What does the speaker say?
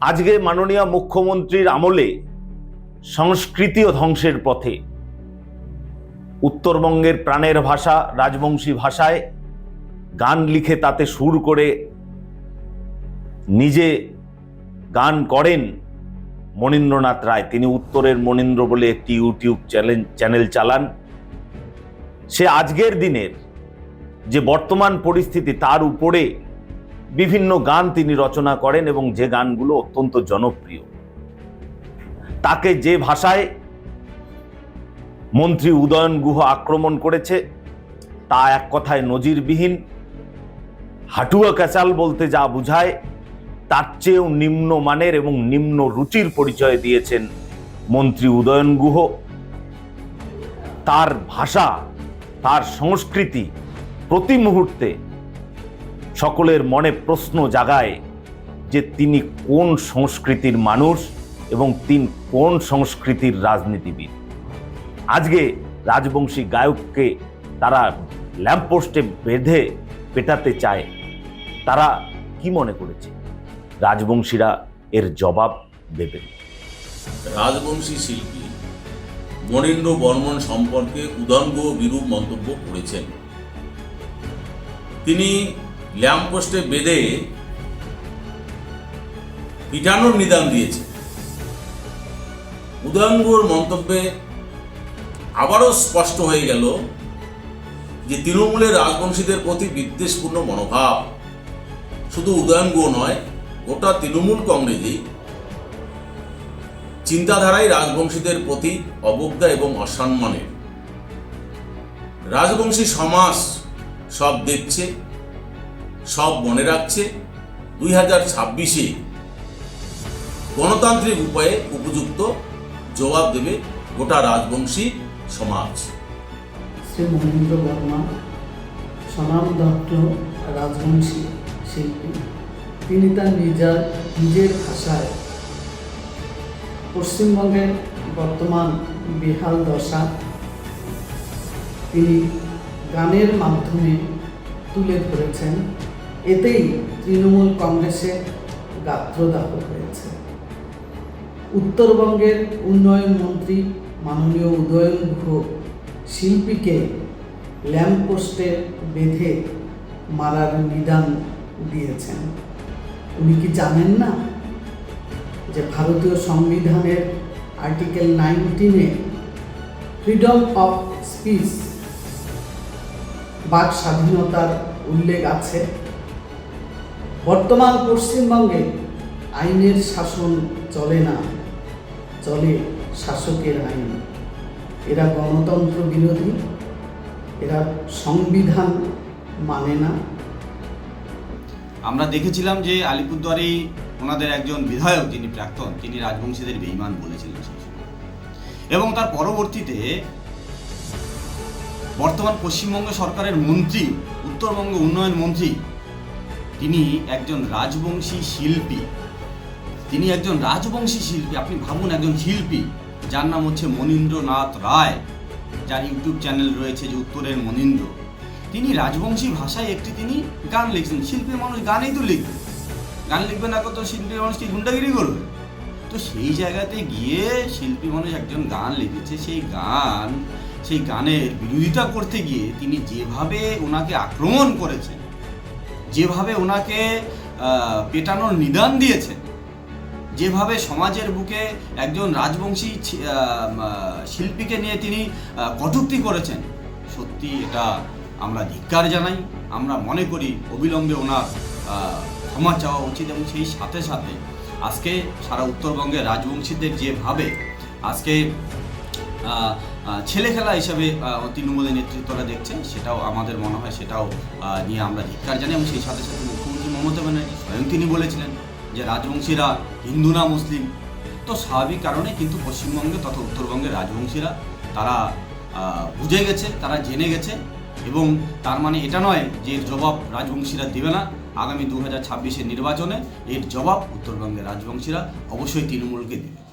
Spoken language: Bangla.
আজকে মাননীয় মুখ্যমন্ত্রীর আমলে সংস্কৃতিও ধ্বংসের পথে। উত্তরবঙ্গের প্রাণের ভাষা, রাজবংশী ভাষায় গান লিখে তাতে সুর করে নিজে গান করেন মনীন্দ্রনাথ রায়। তিনি উত্তরের মনীন্দ্র বলে একটি ইউটিউব চ্যানেল চ্যানেল চালান। সে আজকের দিনের যে বর্তমান পরিস্থিতি, তার উপরে বিভিন্ন গান তিনি রচনা করেন এবং যে গানগুলো অত্যন্ত জনপ্রিয়। তাকে যে ভাষায় মন্ত্রী উদয়ন গুহ আক্রমণ করেছে, তা এক কথায় নজিরবিহীন। হাটুয়া ক্যাচাল বলতে যা বুঝায়, তার চেয়েও নিম্ন মানের এবং নিম্ন রুচির পরিচয় দিয়েছেন মন্ত্রী উদয়ন গুহ। তার ভাষা, তার সংস্কৃতি প্রতি মুহূর্তে সকলের মনে প্রশ্ন জাগায় যে তিনি কোন সংস্কৃতির মানুষ এবং তিনি কোন সংস্কৃতির রাজনীতিবিদ। আজকে রাজবংশী গায়ককে তারা ল্যাম্পপোস্টে বেঁধে পেটাতে চায়, তারা কি মনে করেছে? রাজবংশীরা এর জবাব দেবে। রাজবংশী শিল্পী মনীন্দ্র বর্মন সম্পর্কে উদঙ্গ বিরূপ মন্তব্য করেছেন। তিনি ল্যাম্পপোস্টে বেঁধে পিটানোর নিদান দিয়েছে। উদয়ঙ্গর মন্তব্যে আবারও স্পষ্ট হয়ে গেল যে তৃণমূলের রাজবংশীদের প্রতি বিদ্বেষপূর্ণ মনোভাব। শুধু উদয়ঙ্গ নয়, গোটা তৃণমূল কংগ্রেসই চিন্তাধারায় রাজবংশীদের প্রতি অবজ্ঞা এবং অসম্মানের। রাজবংশী সমাজ সব দেখছে সব মনে রাখছে দুই হাজার ছাব্বিশে। গণতান্ত্রিক উপায়ে উপযুক্ত জবাব দেবে গোটা রাজবংশী সমাজ। শ্রী মহেন্দ্র বর্মা স্বনামদত্ত রাজবংশী শিল্পী। তিনি তার নিজের নিজের ভাষায় পশ্চিমবঙ্গের বর্তমান বেহাল দশা তিনি গানের মাধ্যমে তুলে ধরেছেন। এতেই তৃণমূল কংগ্রেসে গাত্রদাহ হয়েছে। উত্তরবঙ্গের উন্নয়ন মন্ত্রী মাননীয় উদয়ন গুহ শিল্পীকে ল্যাম্পপোস্টে বেঁধে মারার নিদান দিয়েছেন। উনি কি জানেন না যে ভারতীয় সংবিধানের আর্টিকেল নাইনটিনে ফ্রিডম অফ স্পিচ বাক স্বাধীনতার উল্লেখ আছে? বর্তমান পশ্চিমবঙ্গে আইনের শাসন চলে না, চলে শাসকের আইন। এরা গণতন্ত্র বিরোধী, এরা সংবিধান মানে না। আমরা দেখেছিলাম যে আলিপুরদুয়ারে ওনাদের একজন বিধায়ক যিনি প্রাক্তন, তিনি রাজবংশীদের বেইমান বলেছিলেন এবং তার পরবর্তীতে বর্তমান পশ্চিমবঙ্গ সরকারের মন্ত্রী, উত্তরবঙ্গ উন্নয়ন মন্ত্রী তিনি একজন রাজবংশী শিল্পী। তিনি একজন রাজবংশী শিল্পী, আপনি ভাবুন একজন শিল্পী, যার নাম হচ্ছে মনীন্দ্রনাথ রায়। যার ইউটিউব চ্যানেল রয়েছে যে উত্তরের মনীন্দ্র। তিনি রাজবংশী ভাষায় একটি তিনি গান লিখছেন শিল্পী মানুষ গানেই তো লিখবে। গান লিখবে না কত শিল্পী মানুষ কি গুন্ডাগিরি করবে? তো সেই জায়গাতে গিয়ে শিল্পী মানুষ একজন গান লিখেছে, সেই গান, সেই গানের বিরোধিতা করতে গিয়ে তিনি যেভাবে ওনাকে আক্রমণ করেছেন যেভাবে ওনাকে পেটানোর নিদান দিয়েছেন যেভাবে সমাজের বুকে একজন রাজবংশী শিল্পীকে নিয়ে তিনি কটূক্তি করেছেন, সত্যি এটা আমরা ধিক্কার জানাই। আমরা মনে করি অবিলম্বে ওনার ক্ষমা চাওয়া উচিত এবং সেই সাথে সাথে আজকে সারা উত্তরবঙ্গের রাজবংশীদের যেভাবে আজকে ছেলে খেলা হিসাবে তৃণমূলের নেতৃত্বরা দেখছে, সেটাও আমাদের মনে হয়, সেটাও নিয়ে আমরা ধিক্কার জানি এবং সেই সাথে সাথে মুখ্যমন্ত্রী মমতা ব্যানার্জি স্বয়ং তিনি বলেছিলেন যে রাজবংশীরা হিন্দু না মুসলিম। তো স্বাভাবিক কারণে কিন্তু পশ্চিমবঙ্গে তথা উত্তরবঙ্গের রাজবংশীরা তারা বুঝে গেছে, তারা জেনে গেছে এবং তার মানে এটা নয় যে এর জবাব রাজবংশীরা দেবে না। আগামী দু হাজার ছাব্বিশের নির্বাচনে এর জবাব উত্তরবঙ্গের রাজবংশীরা অবশ্যই তৃণমূলকে দেবে।